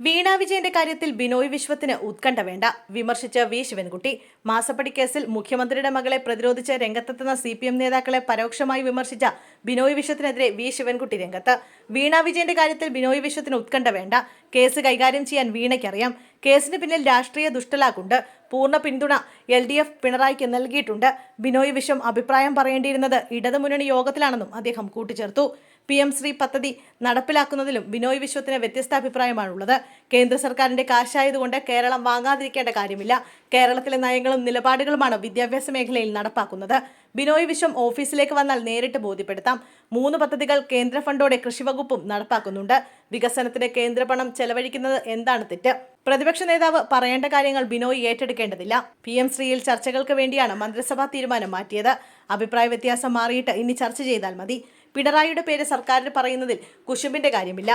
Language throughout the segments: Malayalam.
വീണ വിജയന്റെ കാര്യത്തിൽ ബിനോയ് വിശ്വത്തിന് ഉത്കണ്ഠ വേണ്ട. വിമർശിച്ച വി. ശിവൻകുട്ടി മാസപ്പടി കേസിൽ മുഖ്യമന്ത്രിയുടെ മകളെ പ്രതിരോധിച്ച് രംഗത്തെത്തുന്ന സി പി എം നേതാക്കളെ പരോക്ഷമായി വിമർശിച്ച ബിനോയ് വിശ്വത്തിനെതിരെ വി. ശിവൻകുട്ടി രംഗത്ത്. വീണ വിജയന്റെ കാര്യത്തിൽ ബിനോയ് വിശ്വത്തിന് ഉത്കണ്ഠ വേണ്ട. കേസ് കൈകാര്യം ചെയ്യാൻ വീണയ്ക്കറിയാം. കേസിന് പിന്നിൽ രാഷ്ട്രീയ ദുഷ്ടലാക്കുണ്ട്. പൂർണ പിന്തുണ എൽ ഡി എഫ് പിണറായിക്ക് നൽകിയിട്ടുണ്ട്. ബിനോയ് വിശ്വം അഭിപ്രായം പറയേണ്ടിയിരുന്നത് ഇടതുമുന്നണി യോഗത്തിലാണെന്നും അദ്ദേഹം കൂട്ടിച്ചേർത്തു. പി എം ശ്രീ പദ്ധതി നടപ്പിലാക്കുന്നതിലും ബിനോയ് വിശ്വത്തിന് വ്യത്യസ്ത അഭിപ്രായമാണുള്ളത്. കേന്ദ്ര സർക്കാരിന്റെ കാശായതുകൊണ്ട് കേരളം വാങ്ങാതിരിക്കേണ്ട കാര്യമില്ല. കേരളത്തിലെ നയങ്ങളും നിലപാടുകളുമാണ് വിദ്യാഭ്യാസ മേഖലയിൽ നടപ്പാക്കുന്നത്. ബിനോയ് വിശ്വം ഓഫീസിലേക്ക് വന്നാൽ നേരിട്ട് ബോധ്യപ്പെടുത്താം. മൂന്ന് പദ്ധതികൾ കേന്ദ്ര ഫണ്ടോടെ കൃഷിവകുപ്പും നടപ്പാക്കുന്നുണ്ട്. വികസനത്തിന് കേന്ദ്ര പണം ചെലവഴിക്കുന്നത് എന്താണ് തെറ്റ്? പ്രതിപക്ഷ നേതാവ് പറയേണ്ട കാര്യങ്ങൾ ബിനോയ് ഏറ്റെടുക്കേണ്ടതില്ല. പി എം ശ്രീയിൽ ചർച്ചകൾക്ക് വേണ്ടിയാണ് മന്ത്രിസഭാ തീരുമാനം മാറ്റിയത്. അഭിപ്രായ വ്യത്യാസം മാറിയിട്ട് ഇനി ചർച്ച ചെയ്താൽ മതി. പിണറായിയുടെ പേര് സർക്കാരിന് പറയുന്നതിൽ കുശുമ്പിന്റെ കാര്യമില്ല.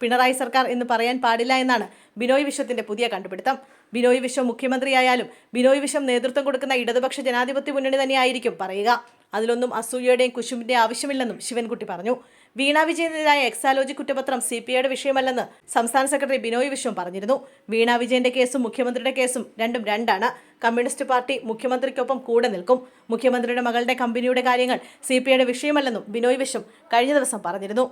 പിണറായി സർക്കാർ എന്ന് പറയാൻ പാടില്ല എന്നാണ് ബിനോയ് വിശ്വത്തിന്റെ പുതിയ കണ്ടുപിടുത്തം. ബിനോയ് വിശ്വം മുഖ്യമന്ത്രിയായാലും ബിനോയ് വിശ്വം നേതൃത്വം കൊടുക്കുന്ന ഇടതുപക്ഷ ജനാധിപത്യ മുന്നണി തന്നെയായിരിക്കും പറയുക. അതിലൊന്നും അസൂയയുടെയും കുശുമ്പിന്റെ ആവശ്യമില്ലെന്നും ശിവൻകുട്ടി പറഞ്ഞു. വീണ വിജയനെതിരായ എക്സാലോജി കുറ്റപത്രം സി പി ഐയുടെ വിഷയമല്ലെന്ന് സംസ്ഥാന സെക്രട്ടറി ബിനോയ് വിശ്വം പറഞ്ഞിരുന്നു. വീണ വിജയന്റെ കേസും മുഖ്യമന്ത്രിയുടെ കേസും രണ്ടും രണ്ടാണ്. കമ്മ്യൂണിസ്റ്റ് പാർട്ടി മുഖ്യമന്ത്രിക്കൊപ്പം കൂടെ നിൽക്കും. മുഖ്യമന്ത്രിയുടെ മകളുടെ കമ്പനിയുടെ കാര്യങ്ങൾ സി പി ഐയുടെ വിഷയമല്ലെന്നും ബിനോയ് വിശ്വം കഴിഞ്ഞ ദിവസം പറഞ്ഞിരുന്നു.